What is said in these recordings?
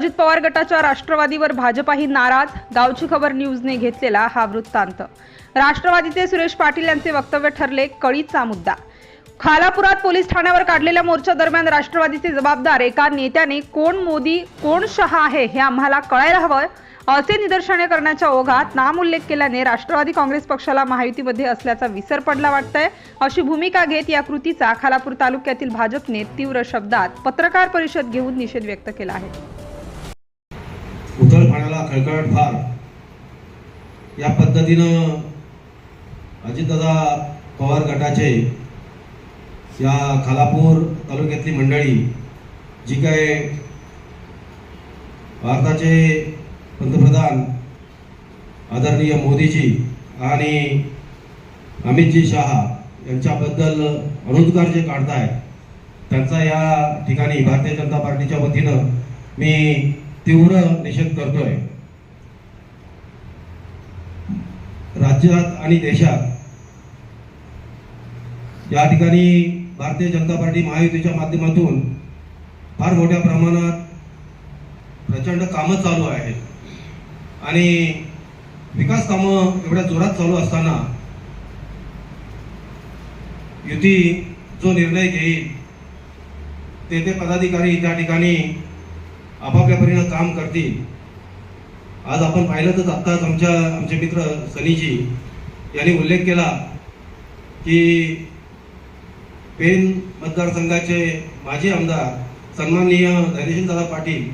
अजित पवार गटाच्या राष्ट्रवादीवर भाजपाही नाराज. गावची खबर न्यूजने घेतलेला हा वृत्तांत. राष्ट्रवादीचे सुरेश पाटील यांचे वक्तव्य ठरले कळीचा मुद्दा. खालापुरात पोलीस ठाण्यावर काढलेल्या मोर्चा दरम्यान राष्ट्रवादीचे जबाबदार एका नेत्याने कोण मोदी कोण शहा आहे हे आम्हाला कळायला हवं. असे निदर्शने करण्याच्या ओघात नामोल्लेख केल्याने राष्ट्रवादी काँग्रेस पक्षाला महायुतीमध्ये असल्याचा विसर पडला वाटतंय. अशी भूमिका घेत या कृतीचा खालापूर तालुक्यातील भाजपने तीव्र शब्दात पत्रकार परिषद घेऊन निषेध व्यक्त केला आहे. खळखळाट फार. या पद्धतीनं अजितदादा पवार गटाचे या खालापूर तालुक्यातली मंडळी जी काय भारताचे पंतप्रधान आदरणीय मोदीजी आणि अमितजी शहा यांच्याबद्दल अनुद्गार जे काढताय त्यांचा या ठिकाणी भारतीय जनता पार्टीच्या वतीनं मी तीव्र निषेध करतोय. राज्यात आणि देशात. या ठिकाणी भारतीय जनता पार्टी महायुतीच्या माध्यमातून फार मोठ्या प्रमाणात प्रचंड कामं चालू आहेत. आणि विकास कामं एवढ्या जोरात चालू असताना युती जो निर्णय घेईल ते ते पदाधिकारी त्या ठिकाणी आपापल्या परीनं काम करतील. आज आपण पाहिलं तर आत्ताच आमच्या आमचे मित्र सनीजी यांनी उल्लेख केला की पेन मतदारसंघाचे माजी आमदार सन्माननीय दादा पाटील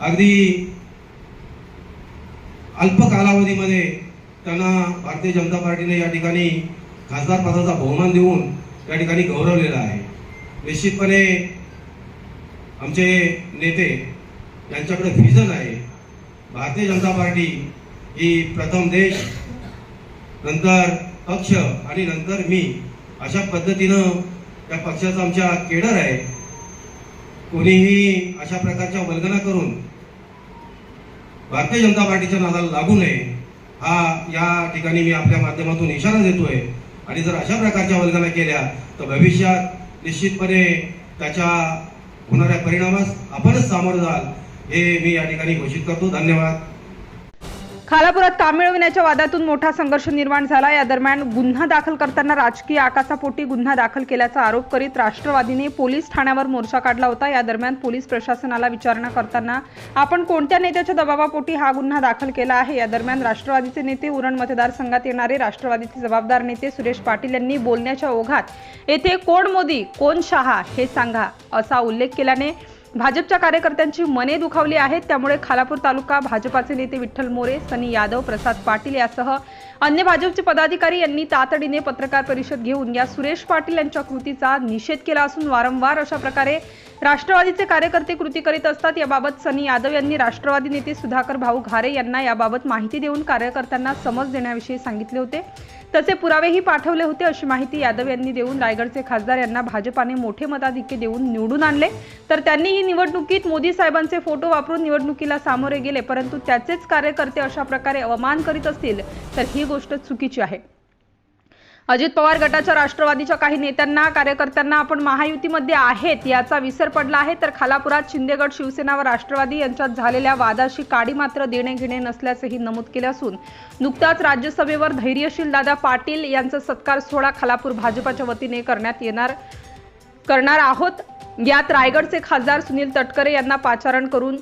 अगदी अल्प कालावधीमध्ये त्यांना भारतीय जनता पार्टीने या ठिकाणी खासदार पदाचा बहुमान देऊन या ठिकाणी गौरवलेला आहे. निश्चितपणे आमचे नेते यांच्याकडे व्हिजन आहे. भारतीय जनता पार्टी ही प्रथम देश नंतर पक्ष आणि नंतर मी अशा पद्धतीनं त्या पक्षाचा आमच्या केडर आहे. कोणीही अशा प्रकारच्या वल्गना करून भारतीय जनता पार्टीच्या नादाला लागू नये हा या ठिकाणी मी आपल्या माध्यमातून इशारा देतोय. आणि जर अशा प्रकारच्या वल्गना केल्या तर भविष्यात निश्चितपणे त्याच्या होणाऱ्या परिणामास आपणच सामोरं जाल. हे मी या ठिकाणी घोषित करतो. धन्यवाद. खालापुरात काम मिळवण्याच्या वादातून मोठा संघर्ष निर्माण झाला. या दरम्यान गुन्हा दाखल करताना राजकीय आकाशापोटी गुन्हा दाखल केल्याचा आरोप करीत राष्ट्रवादीने पोलीस ठाण्यावर मोर्चा काढला होता. या दरम्यान पोलीस प्रशासनाला विचारणा करताना आपण कोणत्या नेत्याच्या दबावापोटी हा गुन्हा दाखल केला आहे? या दरम्यान राष्ट्रवादीचे नेते उरण मतदारसंघात येणारे राष्ट्रवादीचे जबाबदार नेते सुरेश पाटील यांनी बोलण्याच्या ओघात येथे कोण मोदी कोण शहा हे सांगा असा उल्लेख केल्याने भाजपच्या कार्यकर्त्यांची मने दुखावली आहेत. त्यामुळे खालापूर तालुका भाजपाचे नेते विठ्ठल मोरे सनी यादव प्रसाद पाटील यासह अन्य भाजपचे पदाधिकारी यांनी तातडीने पत्रकार परिषद घेऊन या सुरेश पाटील यांच्या कृतीचा निषेध केला असून वारंवार अशा प्रकारे राष्ट्रवादीचे कार्यकर्ते कृती करीत असतात. याबाबत सनी यादव यांनी राष्ट्रवादी नेते सुधाकर भाऊ घारे यांना याबाबत माहिती देऊन कार्यकर्त्यांना समज देण्याविषयी सांगितले होते. तसे पुरावेही पाठवले होते अशी माहिती यादव यांनी देऊन रायगडचे खासदार यांना भाजपाने मोठे मताधिक्य देऊन निवडून आणले. तर त्यांनी ही निवडणुकीत मोदी साहेबांचे फोटो वापरून निवडणुकीला सामोरे गेले परंतु त्याचेच कार्यकर्ते अशा प्रकारे अवमान करीत असतील तर ही गोष्ट चुकीची आहे. अजित पवार गटाच्या राष्ट्रवादीच्या काही नेत्यांना कार्यकर्त्यांना आपण महायुतीमध्ये आहेत याचा विसर पडला आहे. तर खालापुरात शिंदेगड शिवसेना व राष्ट्रवादी यांच्यात झालेल्या वादाशी काडी मात्र देणे घेणे नसल्याचंही नमूद केले असून नुकताच राज्यसभेवर धैर्यशील दादा पाटील यांचा सत्कार सोहळा खालापूर भाजपाच्या वतीने करण्यात येणार करणार आहोत. यात रायगडचे खासदार सुनील तटकरे यांना पाचारण करून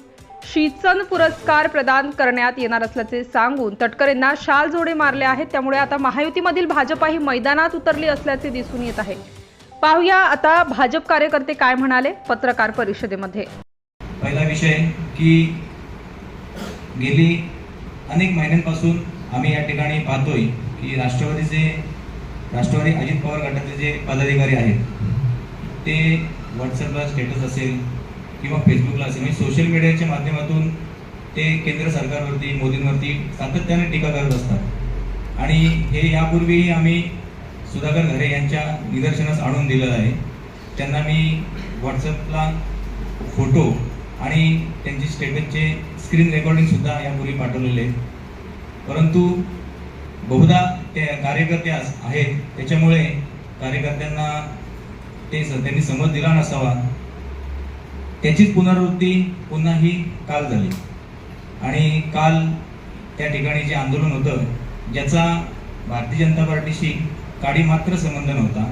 शीचन पुरस्कार प्रदान करण्यात येणार असल्याचे सांगून तटकरेंना शाल जोडे मारले आहेत. त्यामुळे आता महायुतीमधील भाजपा ही मैदानात उतरली असल्याचे दिसून येत आहे. पाहूया आता भाजप कार्यकर्ते काय म्हणाले पत्रकार परिषदेमध्ये. पहिला विषय की गेली अनेक महिन्यांपासून आम्ही या ठिकाणी पाहतोय की राष्ट्रवादीचे राष्ट्रवादी अजित पवार गटाचे जे पदाधिकारी आहेत ते व्हॉट्सअपला स्टेटस असेल किंवा फेसबुकला असेल म्हणजे सोशल मीडियाच्या माध्यमातून ते केंद्र सरकारवरती मोदींवरती सातत्याने टीका करत असतात. आणि हे यापूर्वीही आम्ही सुधाकर घरे यांच्या निदर्शनास आणून दिलेलं आहे. त्यांना मी व्हॉट्सअपला फोटो आणि त्यांची स्टेटसचे स्क्रीन रेकॉर्डिंगसुद्धा यापूर्वी पाठवलेले आहेत. परंतु बहुधा ते कार्यकर्ते अस- आहेत. त्याच्यामुळे कार्यकर्त्यांना ते स- त्यांनी समज दिला नसावा. त्याचीच पुनरावृत्ती पुन्हा ही काल झाली. आणि काल त्या ठिकाणी जे आंदोलन होतं ज्याचा भारतीय जनता पार्टीशी काडी मात्र संबंध नव्हता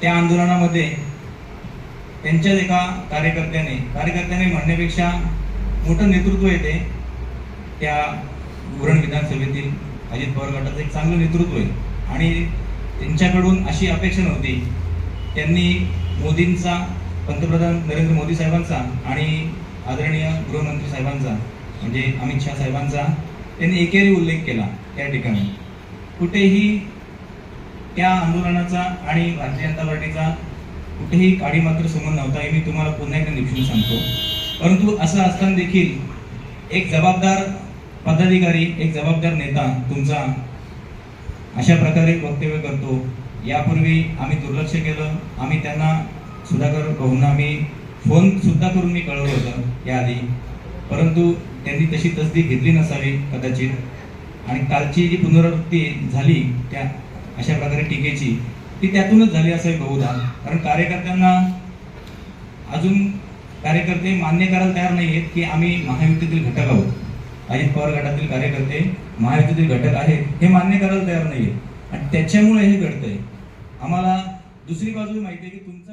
त्या आंदोलनामध्ये त्यांच्याच एका कार्यकर्त्याने कार्यकर्त्याने म्हणण्यापेक्षा मोठं नेतृत्व येते त्या उरण विधानसभेतील अजित पवार गटाचं एक चांगलं नेतृत्व आहे. आणि त्यांच्याकडून अशी अपेक्षा नव्हती. त्यांनी मोदींचा पंतप्रधान नरेंद्र मोदी साहेबांचा आणि आदरणीय गृहमंत्री साहेबांचा म्हणजे अमित शहा साहेबांचा त्यांनी एकेरी उल्लेख केला त्या ठिकाणी. कुठेही त्या आंदोलनाचा आणि भारतीय जनता पार्टीचा कुठेही काडी मात्र संबंध नव्हता हे मी तुम्हाला पुन्हा एकदा निपटून सांगतो. परंतु असं असताना देखील एक जबाबदार पदाधिकारी एक जबाबदार नेता तुमचा अशा प्रकारे वक्तव्य करतो. यापूर्वी आम्ही दुर्लक्ष केलं आम्ही त्यांना सुधाकर भाऊंना आम्ही फोन सुद्धा करून मी कळवलं होतं याआधी. परंतु त्यांनी तशी तसदी घेतली नसावी कदाचित. आणि कालची जी पुनरावृत्ती झाली त्या अशा प्रकारे टीकेची ती त्यातूनच झाली असावी बहुधा. कारण कार्यकर्त्यांना अजून कार्यकर्ते मान्य करायला तयार नाही आहेत की आम्ही महायुतीतील घटक आहोत. अजित पवार गटातील कार्यकर्ते महायुतीतील घटक आहेत हे मान्य करायला तयार नाही आहेत आणि त्याच्यामुळे हे घडतंय. आम्हाला दुसरी बाजू माहिती आहे की तुमचा